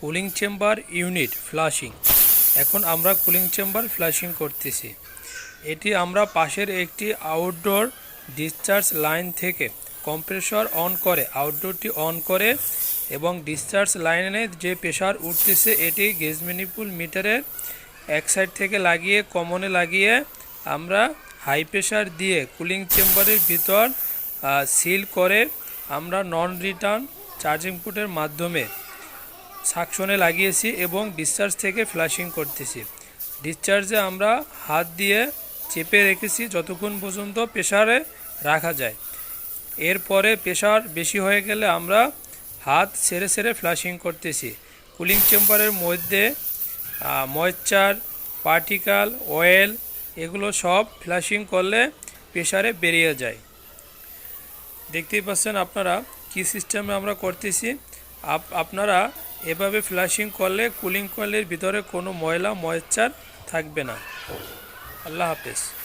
Cooling chamber unit flushing এখন আমরা cooling chamber flushing করতেছি। এটি আমরা পাশের একটি আউটডোর ডিসচার্জ লাইন থেকে কম্প্রেসর অন করে আউটডোরটি অন করে এবং ডিসচার্জ লাইনে যে প্রেশার উঠতেছে, এটি গেজ ম্যানিপুল মিটারের এক সাইড থেকে লাগিয়ে কমনে লাগিয়ে আমরা হাই প্রেশার দিয়ে কুলিং চেম্বারের ভিতর সিল করে আমরা নন রিটার্ন চার্জিং পুটের মাধ্যমে সাকশনে লাগিয়েছি এবং ডিসচার্জ থেকে ফ্লাশিং করতেছি। ডিসচার্জে আমরা হাত দিয়ে চেপে রেখেছি যতক্ষণ পর্যন্ত প্রেশারে রাখা যায়। এরপরে প্রেশার বেশি হয়ে গেলে আমরা হাত সেরে সেরে ফ্লাশিং করতেছি। কুলিং চেম্বারের মধ্যে ময়েশ্চার পার্টিকাল অয়েল এগুলো সব ফ্লাশিং করলে প্রেশারে বেরিয়ে যায়। দেখতেই পাচ্ছেন আপনারা কি সিস্টেমে আমরা করতেছি? আপ- আপনারা এভাবে ফ্লাশিং করলে কুলিং কয়েলের ভিতরে কোনো ময়লা ময়েশ্চার থাকবে না। আল্লাহ হাফেজ।